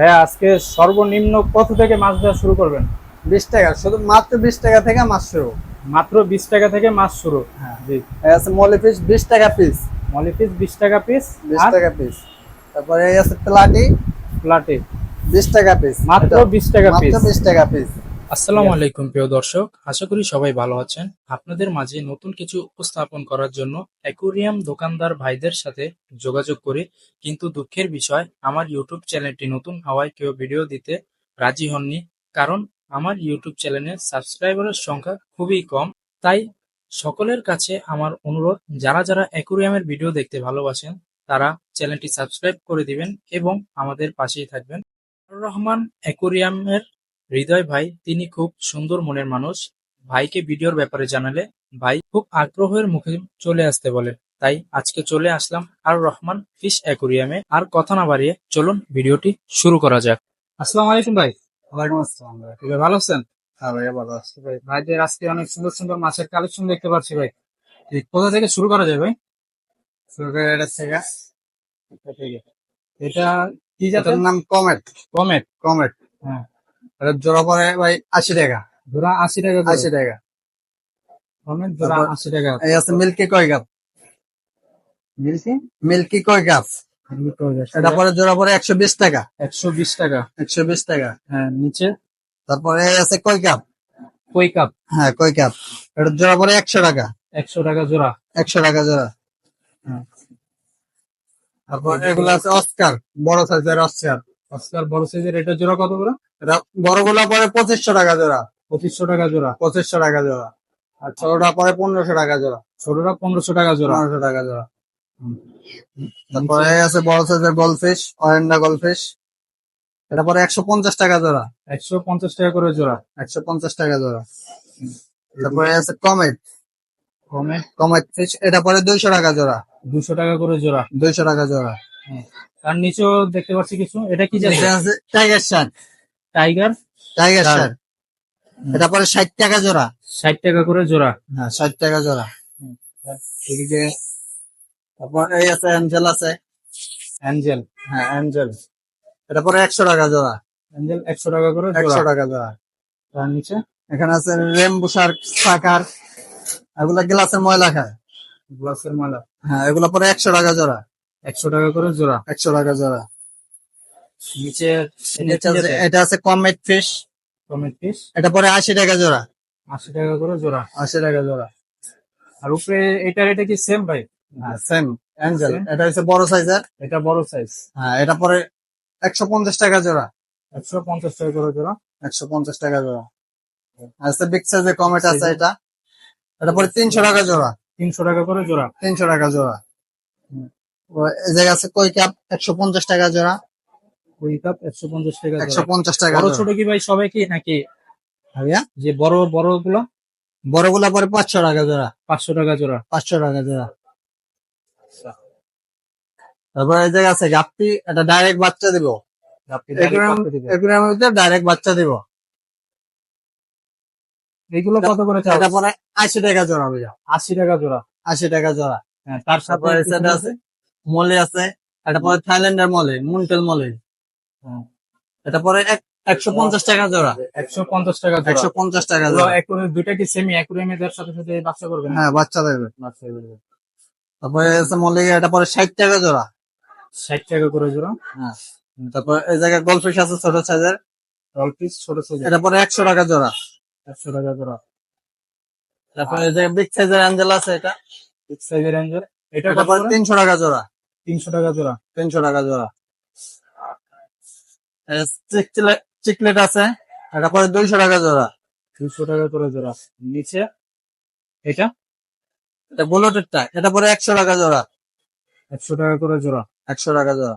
ভাইয়া আজকে সর্বনিম্ন কত থেকে মাছ দেওয়া শুরু করবেন? বিশ টাকা শুধু মাত্র বিশ টাকা থেকে মাছ শুরু। মাত্র বিশ টাকা থেকে মাছ শুরু? হ্যাঁ। জি। এই আছে মলি পিস বিশ টাকা পিস মলি পিস বিশ টাকা পিস বিশ টাকা পিস তারপরে এই আছে প্লাটি প্লাটি বিশ টাকা পিস মাত্র বিশ টাকা পিস মাত্র বিশ টাকা পিস আসসালামু আলাইকুম প্রিয় দর্শক। আশা করি সবাই ভালো আছেন। আপনাদের মাঝে নতুন কিছু উপস্থাপন করার জন্য অ্যাকুরিয়াম দোকানদার ভাইদের সাথে যোগাযোগ করি। কিন্তু দুঃখের বিষয় আমার ইউটিউব চ্যানেলটি নতুন হওয়ায় কেউ ভিডিও দিতে রাজি হননি। কারণ আমার ইউটিউব চ্যানেলের সাবস্ক্রাইবারের সংখ্যা খুবই কম। তাই সকলের কাছে আমার অনুরোধ যারা যারা অ্যাকুরিয়ামের ভিডিও দেখতে ভালোবাসেন তারা চ্যানেলটি সাবস্ক্রাইব করে দিবেন এবং আমাদের পাশেই থাকবেন। রহমান অ্যাকুরিয়ামের হৃদয় ভাই তিনি খুব সুন্দর মনের মানুষ। ভাইকে ভিডিওর ব্যাপারে জানালে ভাই খুব আগ্রহের মুখে চলে আসতে বলে। তাই আজকে চলে আসলাম আর রহমান ফিশ অ্যাকুরিয়ামে। আর কথা না বাড়িয়ে চলুন ভিডিওটি শুরু করা যাক। আসসালাম আলাইকুম ভাই। ওয়ালাইকুম আসসালাম ভাই। ভাই ভালো আছেন? হ্যাঁ ভাইয়া ভালো আছে ভাই। ভাইদের আজকে অনেক সুন্দর সুন্দর মাছের কালেকশন দেখতে পাচ্ছি ভাই। কোথা থেকে শুরু করা যায় ভাই? শুরু করে এটা থেকে। এটা কি জাতের? নাম কমেট। কমেট। কমেট। হ্যাঁ। এটা জোড়া পরে ভাই আশি টাকা। জোড়া আশি টাকা আশি টাকা। জোড়া আশি টাকা। এই আছে মিল্কি কয় মিলছি মিল্কি? কয় এটা পরে জোড়া পরে একশো বিশ টাকা। একশো বিশ টাকা। একশো বিশ টাকা। হ্যাঁ নিচে। তারপরে এই আছে কয় কাপ? কই কাপ? হ্যাঁ কয় কাপ। এটা জোড়া পরে একশো টাকা। একশো টাকা জোড়া। একশো টাকা জোড়া। হ্যাঁ। তারপর এগুলো আছে অস্কার বড় সাইজের অস্কার। অস্কার বড় সাইজের এটা জোড়া কত করে এটা বড়গুলো পরে পঁচিশশো টাকা জোড়া পঁচিশশো টাকা জোড়া পঁচিশশো টাকা জোড়া আর ছোটটা পরে পনেরোশো টাকা জোড়া ছোটটা পনেরোশো টাকা জোড়া পনেরোশো টাকা জোড়া তারপরে আছে বড় সাইজের গোলফিশ অরেন্ডা গোলফিশ এটা পরে একশো পঞ্চাশ টাকা জোড়া একশো পঞ্চাশ টাকা করে জোড়া একশো পঞ্চাশ টাকা জোড়া তারপরে আছে কমেট কমে কমেট ফিশ এটা পরে দুইশো টাকা জোড়া দুশো টাকা করে জোড়া দুইশো টাকা জোড়া তার নিচেও দেখতে পাচ্ছি কিছু। এটা কি আছে tiger shirt tiger? Tiger. Shirt এটা পরে ষাট টাকা জোড়া। ষাট টাকা করে জোড়া। হ্যাঁ ষাট টাকা জোড়া। এদিকে তারপর এই আছে অ্যাঞ্জেল আছে। অ্যাঞ্জেল। হ্যাঁ অ্যাঞ্জেল। এটা পরে একশো টাকা জোড়া। অ্যাঞ্জেল একশো টাকা করে একশো টাকা জোড়া। তার নিচে? এখানে আছে রেমবু শার্ক সাকার। এগুলা গ্লাসের ময়লা খায়। গ্লাসের ময়লা। হ্যাঁ এগুলো পরে একশো টাকা জোড়া। একশো টাকা করে জোড়া। একশো টাকা জোড়া। নিচে এটা আছে- এটা আছে কমেট ফিশ। এটা পরে আশি টাকা জোড়া। আশি টাকা করে জোড়া। আশি টাকা জোড়া। আর উপরে এটা এটা কি সেম ভাই? সেম অ্যাঞ্জেল এটা হচ্ছে বড় সাইজের এটা বড় সাইজ হ্যাঁ এটা পরে একশো পঞ্চাশ টাকা জোড়া। একশো পঞ্চাশ টাকা করে জোড়া। একশো পঞ্চাশ টাকা জোড়া। আছে বিগ সাইজের কমেট আছে এটা। এটা পরে তিনশো টাকা জোড়া। তিনশো টাকা করে জোড়া। তিনশো টাকা জোড়া। জায়গায় আছে কই কাপ? একশো পঞ্চাশ টাকা জোড়া। ওই কাপ? একশো পঞ্চাশ টাকা একশো পঞ্চাশ টাকা বড় ছোট কি ভাই সবাই কি নাকি? ভাইয়া? যে বড় বড়গুলো বড়গুলা পরে পাঁচশো টাকা জোড়া। পাঁচশো টাকা জোড়া। পাঁচশো টাকা জোড়া। তারপরে এই জায়গায় আছে গাপ্পি। এটা ডাইরেক্ট বাচ্চা দিব। ডাইরেক্ট বাচ্চা দিব। এইগুলো কত করে এটা পরে আশি টাকা জোড়া ভাইয়া। আশি টাকা জোড়া। আশি টাকা জোড়া। হ্যাঁ তার সাথে আছে মলে আছে এটা পরে থাইল্যান্ডের মলে মুনটেল মলে। এটা পরে একশো পঞ্চাশ টাকা জোড়া। একশো পঞ্চাশ টাকা একশো পঞ্চাশ টাকা জোড়া। একুরে- দুইটা কি সেমি দেওয়ার সাথে সাথে বাচ্চা করবেন হ্যাঁ বাচ্চা দেবে বাচ্চা করবে তারপরে আছে মলে এটা পরে ষাট টাকা জোড়া। ষাট টাকা করে জোড়া। হ্যাঁ। তারপর এই জায়গায় গোলফিশ আছে ছোট সাইজের ছোট সাইজ এটা পরে একশো টাকা জোড়া। একশো টাকা জোড়া। তারপরে এই জায়গায় বিগ সাইজের অ্যাঞ্জেল আছে এটা। বিগ সাইজের রেঞ্জের এটা কত তিনশো টাকা জোড়া। তিনশো টাকা জোড়া। তিনশো টাকা জোড়া। চিকলেট আছে এটা পরে দুইশো টাকা জোড়া। দুইশো টাকা করে জোড়া। নিচে এটা? এটা বুলেটেরটা এটা পরে একশো টাকা জোড়া। একশো টাকা করে জোড়া। একশো টাকা জোড়া।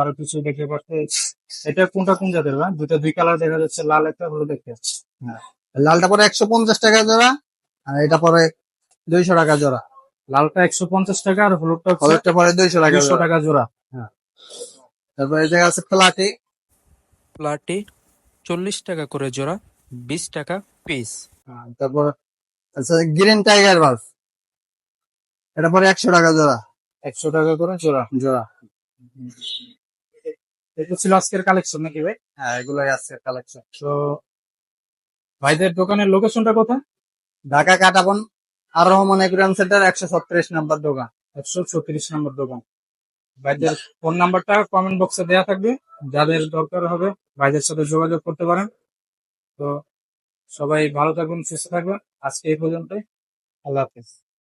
আরও কিছু দেখতে পাচ্ছে এটা কোনটা কোন জাতের ভাই? দুটা দুই কালার দেখা যাচ্ছে লাল একটা হলুদ একটা। লালটা পরে একশো পঞ্চাশ টাকা জোড়া আর এটা পরে দুইশো টাকা জোড়া। লালটা একশো পঞ্চাশ টাকা আর হলুদটা হলুদটা পরে দুইশো টাকা দুইশো টাকা জোড়া। হ্যাঁ। তারপরে এই জায়গায় আছে প্লাটি প্লাটে চল্লিশ টাকা করে জোড়া বিশ টাকা পিস। তারপর আছে গ্রিন টাইগার বাস এটা পরে একশো টাকা জোড়া। একশো টাকা করে জোড়া। জোড়া। এটা ছিল আজকের কালেকশন নাকি ভাই? হ্যাঁ এগুলাই আজকের কালেকশন তো ভাইদের দোকানের লোকেশনটা কোথায়? ঢাকা কাটাবন আর রহমান এগ্রাম সেন্টার একশো ছত্রিশ নাম্বার দোকান। একশো ছত্রিশ নাম্বার দোকান। ভাইদের ফোন নাম্বারটা কমেন্ট বক্সে দেওয়া থাকবে। যাদের দরকার হবে ভাইদের সাথে যোগাযোগ করতে পারেন। তো সবাই ভালো থাকবেন সুস্থ থাকবেন। আজকে এই পর্যন্তই। আল্লাহ হাফিজ।